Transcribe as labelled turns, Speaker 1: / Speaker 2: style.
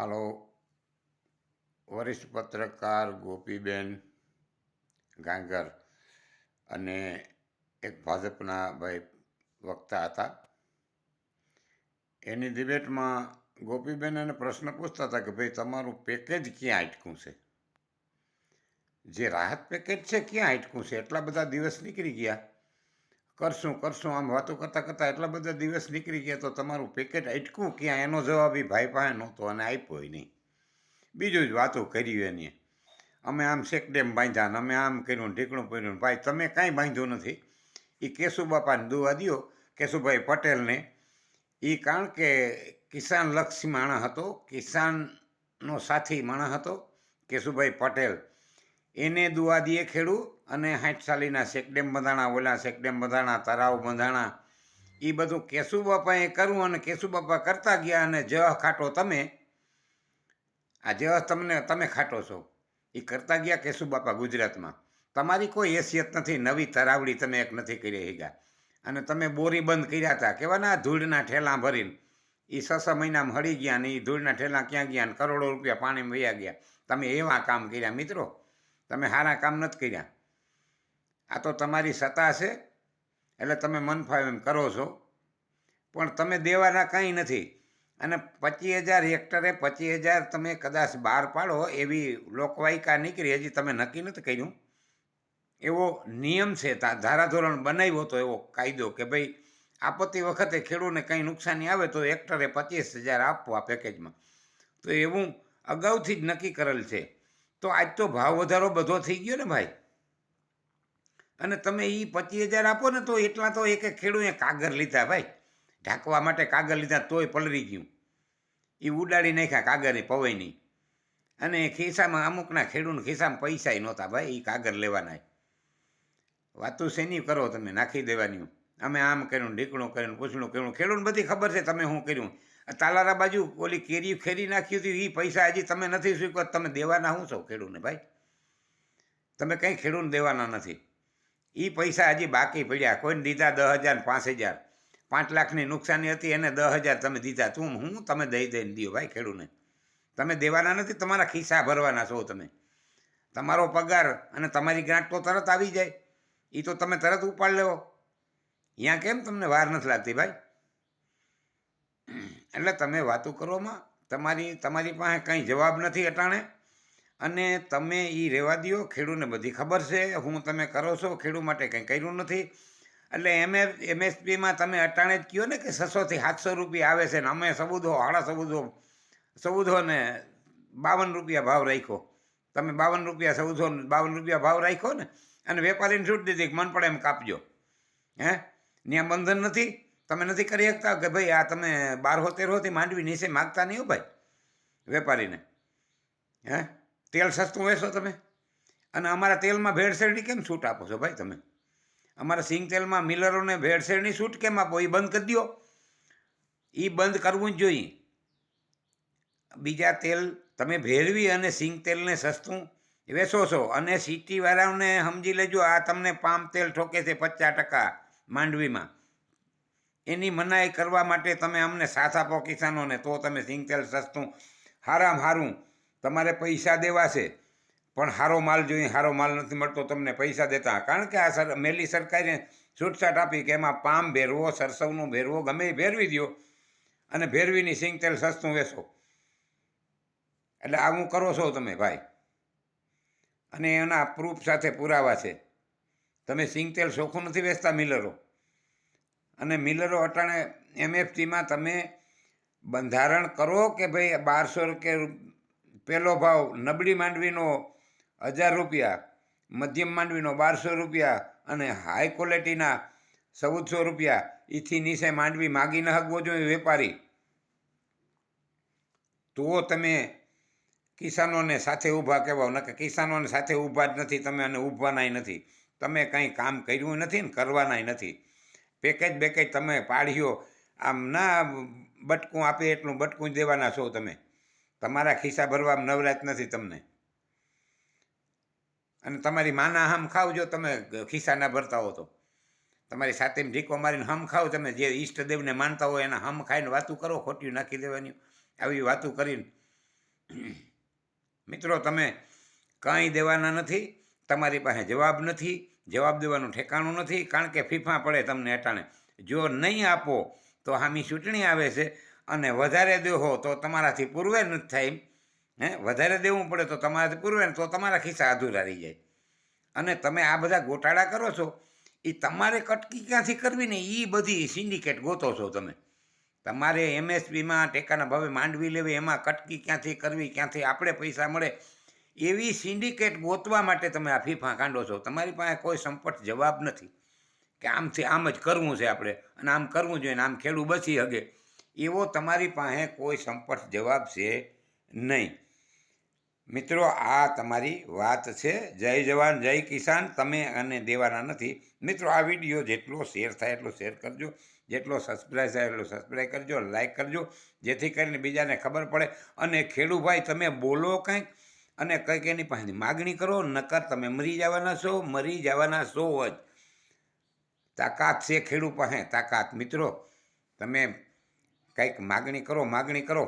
Speaker 1: હાલો. વરિષ્ઠ પત્રકાર ગોપીબેન ગાંગર અને એક ભાજપના ભાઈ વક્તા હતા. એની ડિબેટમાં ગોપીબેન એને પ્રશ્ન પૂછતા હતા કે ભાઈ, તમારું પેકેજ ક્યાં અટકું છે? જે રાહત પેકેજ છે, ક્યાં અટકું છે? એટલા બધા દિવસ નીકળી ગયા. કરશું કરશું, આમ વાતો કરતાં કરતાં એટલા બધા દિવસ નીકળી ગયા તો તમારું પેકેટ અટકું ક્યાં? એનો જવાબ ભાઈ પાસે નહોતો અને આપ્યો નહીં. બીજું જ વાતો કર્યું એની. અમે આમ શેકડેમ બાંધ્યા અમે આમ કર્યું ઢીકણું પડ્યું ભાઈ, તમે કાંઈ બાંધ્યું નથી. એ કેશુબાપાને દુવા દો કેશુભાઈ પટેલને. એ કારણ કે કિસાન લક્ષી માણસ હતો, કિસાનનો સાથી માણસ હતો, કેશુભાઈ પટેલ. એને દુવા દીએ ખેડૂ અને સાઠ શેકડેમ બંધાણા, ઓલા શેકડેમ બંધાણા તરાવ બંધાણા એ બધું કેશુબાપાએ કરવું અને કેશુબાપા કરતા ગયા અને જ ખાટો તમે, આ જ તમને, તમે ખાટો છો. એ કરતા ગયા કેશુબાપા ગુજરાતમાં. તમારી કોઈ હેસિયત નથી, નવી તરાવડી તમે એક નથી કરી શક્યા. અને તમે બોરી બંધ કર્યા હતા. કેવાના? ધૂળના ઠેલા ભરીને. એ છ છ મહિનામાં હળી ગયા ને એ ધૂળના ઠેલા ક્યાં ગયા ને કરોડો રૂપિયા પાણીમાં વયા ગયા. તમે એવા કામ કર્યા, મિત્રો. તમે સારા કામ નથી કર્યા. આ તો તમારી સત્તા છે, એટલે તમે મન ફાવે એમ કરો છો. પણ તમે દેવાના કંઈ નથી. અને પચીસ હજાર હેક્ટરે પચીસ હજાર તમે કદાચ બહાર પાડો, એવી લોકવાયકા નીકળી, હજી તમે નક્કી નથી કર્યું. એવો નિયમ છે ધારાધોરણ બનાવ્યો તો એવો કાયદો કે ભાઈ આપત્તિ વખતે ખેડૂતને કંઈ નુકસાની આવે તો હેક્ટરે પચીસ હજાર આપવા પેકેજમાં. તો એવું અગાઉથી જ નક્કી કરેલ છે. તો આજ તો ભાવ વધારો બધો થઈ ગયો ને ભાઈ. અને તમે એ પચીસ હજાર આપો ને તો એટલા તો એક ખેડૂએ કાગર લીધા ભાઈ. ઢાંકવા માટે કાગર લીધા તોય પલળી ગયું. એ ઉડાડી નાખ્યા કાગરની પવઈની અને ખિસ્સામાં અમુકના ખેડૂતના ખિસ્સામાં પૈસા નહોતા ભાઈ એ કાગર લેવાના. વાતું શેની કરો તમે? નાખી દેવાની. અમે આમ કર્યું ઢીકણું કર્યું પૂછણું કર્યું. ખેડૂત બધી ખબર છે તમે શું કર્યું. તાલારા બાજુ ઓલી કેરી ખેરી નાખ્યું હતું એ પૈસા હજી તમે નથી સ્વીકાર તમે દેવાના શું છો ખેડૂને ભાઈ? તમે કંઈ ખેડૂને દેવાના નથી. એ પૈસા હજી બાકી પડ્યા. કોઈને દીધા દસ હજાર પાંચ હજાર. પાંચ લાખની નુકસાની હતી, એને દસ હજાર તમે દીધા. તું હું તમે દઈ દઈને દો ભાઈ ખેડૂને. તમે દેવાના નથી, તમારા ખિસ્સા ભરવાના છો તમે. તમારો પગાર અને તમારી ગ્રાન્ટ તો તરત આવી જાય. એ તો તમે તરત ઉપાડ લેવો. અહીંયા કેમ તમને વાર નથી લાગતી ભાઈ? એટલે તમે વાતો કરવામાં તમારી તમારી પાસે કંઈ જવાબ નથી અટાણે. અને તમે એ રહેવા દો ખેડૂને બધી ખબર છે. હું તમે કરો છો, ખેડૂ માટે કંઈ કર્યું નથી. એટલે એમ એમએસપીમાં તમે અટાણે જ કહો ને કે છસોથી સાતસો રૂપિયા આવે છે ને અમે સબૂદો હાડા સબૂદો સબૂદો ને બાવન રૂપિયા ભાવ રાખ્યો. તમે બાવન રૂપિયા, ચૌદસો બાવન રૂપિયા ભાવ રાખ્યો ને અને વેપારીને છૂટ દીધી કે મન પડે એમ કાપજો. હે? ત્યાં બંધન નથી. તમે નથી કરી શકતા કે ભાઈ આ તમે બારહો તેરહોથી માંડવી નીચે માગતા નહીં હો ભાઈ વેપારીને. હે? તેલ સસ્તું વેચો તમે. અને અમારા તેલમાં ભેળસેળની કેમ છૂટ આપો છો ભાઈ તમે? અમારા સિંગ તેલમાં મિલરોને ભેળસેળની છૂટ કેમ આપો? એ બંધ કરી દો એ બંધ કરવું જ જોઈએ. બીજા તેલ તમે ભેળવી અને સિંગ તેલને સસ્તું વેચો છો. અને સિટીવાળાઓને સમજી લેજો, આ તમને પામ તેલ ઠોકે છે પચાસ ટકા માંડવીમાં. એની મનાઈ કરવા માટે તમે અમને સાથ આપો કિસાનોને, તો તમે સિંગ તેલ સસ્તું, હારામ હારું તમારે પૈસા દેવા છે. પણ સારો માલ જોઈએ સારો માલ નથી મળતો, તમને પૈસા દેતા. કારણ કે આ સર, મેલી સરકારે છૂટછાટ આપી કે એમાં પામ ભેરવો, સરસવનું ભેરવો ગમે એ ભેરવી દો અને ભેરવીની સિંગ તેલ સસ્તું વેચો. એટલે આવું કરો છો તમે ભાઈ? અને એના પ્રૂફ સાથે પુરાવા છે. તમે સિંગ તેલ ચોખ્ખું નથી વેચતા મિલરો. અને મિલરો અટાણે એમએફટીમાં તમે બંધારણ કરો કે ભાઈ બારસો કે પહેલો ભાવ નબળી માંડવીનો હજાર રૂપિયા, મધ્યમ માંડવીનો બારસો રૂપિયા અને હાઈ ક્વોલિટીના ચૌદસો રૂપિયા. એથી નીચે માંડવી માગી ન હકવો જોઈએ વેપારી. તો તમે કિસાનોને સાથે ઊભા કહેવાઓ નકે કિસાનોને સાથે ઊભા જ નથી, તમે અને ઊભવાનાય નથી. તમે કંઈ કામ કર્યું નથી ને કરવાનાય નથી. પેકેજ બેકેજ તમે પાડ્યો, આમ ના બટકું આપે એટલું બટકું દેવાના છો તમે. તમારા ખિસ્સા ભરવામાં નવરાત નથી તમને. અને તમારી માના હમ ખાવ જો તમે ખિસ્સા ના ભરતા હો તો. તમારી સાથે ઢીકો મારીને હમ ખાવ તમે જે ઈષ્ટદેવને માનતા હોય એના હમ ખાઈને વાતું કરો ખોટી નાખી દેવાની. આવી વાતું કરીને. મિત્રો, તમે કાંઈ દેવાના નથી, તમારી પાસે જવાબ નથી, જવાબ દેવાનું ઠેકાણું નથી, કારણ કે ફીફા પડે તમને અટાણે. જો નહીં આપો તો હામી ચૂંટણી આવે છે અને વધારે દેહો તો તમારાથી પૂર્વે નથી થાય. હે, વધારે દેવું પડે તો તમારાથી પૂર્વે તો તમારા ખિસ્સા અધૂરા રહી જાય. અને તમે આ બધા ગોટાળા કરો છો એ તમારે કટકી ક્યાંથી કરવી ને? એ બધી સિન્ડિકેટ ગોતો છો તમે. તમારે એમએસપીમાં, ટેકાના ભાવે માંડવી લેવી, એમાં કટકી ક્યાંથી કરવી, ક્યાંથી આપણે પૈસા મળે? એવી સિન્ડિકેટ ગોતવા માટે તમે આ ફીફા કાંડો છો. તમારી પાસે કોઈ સંપટ જવાબ નથી. કે આમથી આમ જ કરવું છે આપણે. અને આમ કરવું જોઈએ ને આમ ખેડૂત બચી શકે એવો તમારી પાસે કોઈ સંપર્ક જવાબ છે નહીં. મિત્રો, આ તમારી વાત છે. જય જવાન, જય કિસાન. તમે અને દેવાના નથી. મિત્રો, આ વીડિયો જેટલો શેર થાય એટલો શેર કરજો. જેટલો સબસ્ક્રાઈબ થાય એટલો સબસ્ક્રાઈબ કરજો. લાઈક કરજો. જેથી કરીને બીજાને ખબર પડે. અને ખેડૂભાઈ, તમે બોલો કંઈક અને કંઈક એની પાસેથી માગણી કરો. નકર તમે મરી જવાના છો. મરી જવાના છો જ. તાકાત છે ખેડૂત પાસે. તાકાત. મિત્રો, તમે કંઈક માગણી કરો માગણી કરો.